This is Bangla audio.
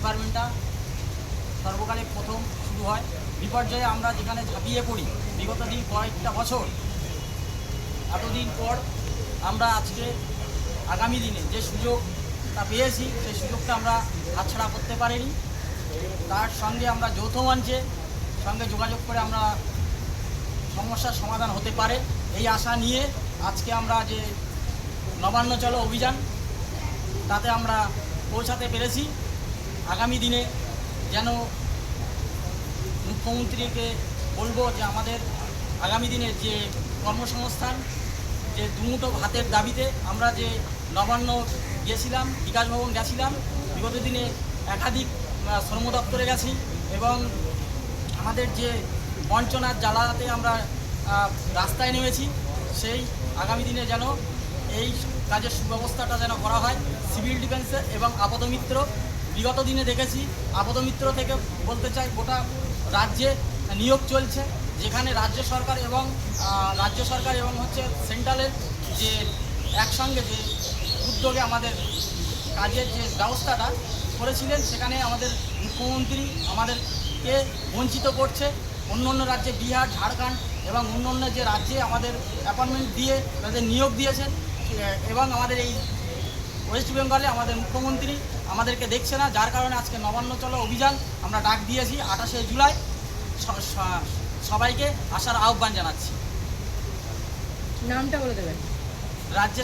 ডিপার্টমেন্টটা সর্বকালে প্রথম শুরু হয়। বিপর্যয়ে আমরা যেখানে ঝাঁপিয়ে পড়ি, বিগত দিন কয়েকটা বছর, এতদিন পর আমরা আজকে আগামী দিনে যে সুযোগটা পেয়েছি, সেই সুযোগটা আমরা হাতছাড়া করতে পারিনি। তার সঙ্গে আমরা যৌথ মঞ্চে সঙ্গে যোগাযোগ করে আমরা সমস্যার সমাধান হতে পারে এই আশা নিয়ে আজকে আমরা যে নবান্ন চলো অভিযান, তাতে আমরা পৌঁছাতে পেরেছি। আগামী দিনে যেন মুখ্যমন্ত্রীকে বলব যে আমাদের আগামী দিনের যে কর্মসংস্থান, যে দুমুটো ভাতের দাবিতে আমরা যে নবান্ন গিয়েছিলাম বিকাশ ভবন গেছিলাম, বিগত দিনে একাধিক শ্রম দপ্তরে গেছি এবং আমাদের যে বঞ্চনার জ্বালাতে আমরা রাস্তায় নেমেছি, সেই আগামী দিনে যেন এই কাজের সুব্যবস্থাটা যেন করা হয়, সিভিল ডিফেন্সের এবং আপাতমিত্র বিগত দিনে দেখেছি আপদ মিত্র থেকে বলতে চাই, গোটা রাজ্যে নিয়োগ চলছে, যেখানে রাজ্য সরকার এবং রাজ্য সরকার এবং হচ্ছে সেন্ট্রালের যে একসঙ্গে যে উদ্যোগে আমাদের কাজের যে ব্যবস্থাটা করেছিলেন, সেখানে আমাদের মুখ্যমন্ত্রী আমাদেরকে বঞ্চিত করছে। অন্য অন্য রাজ্যে বিহার, ঝাড়খণ্ড এবং অন্য অন্য যে রাজ্যে আমাদের অ্যাপয়েন্টমেন্ট দিয়ে তাদের নিয়োগ দিয়েছেন এবং আমাদের এই ওয়েস্ট বেঙ্গলে আমাদের মুখ্যমন্ত্রী আমাদেরকে দেখছে না যার কারণে আজকে নবান্ন চলো অভিযান আমরা ডাক দিয়েছি আঠাশে জুলাই। সবাইকে আসার আহ্বান জানাচ্ছি। নামটা বলে দেবেন। রাজ্যের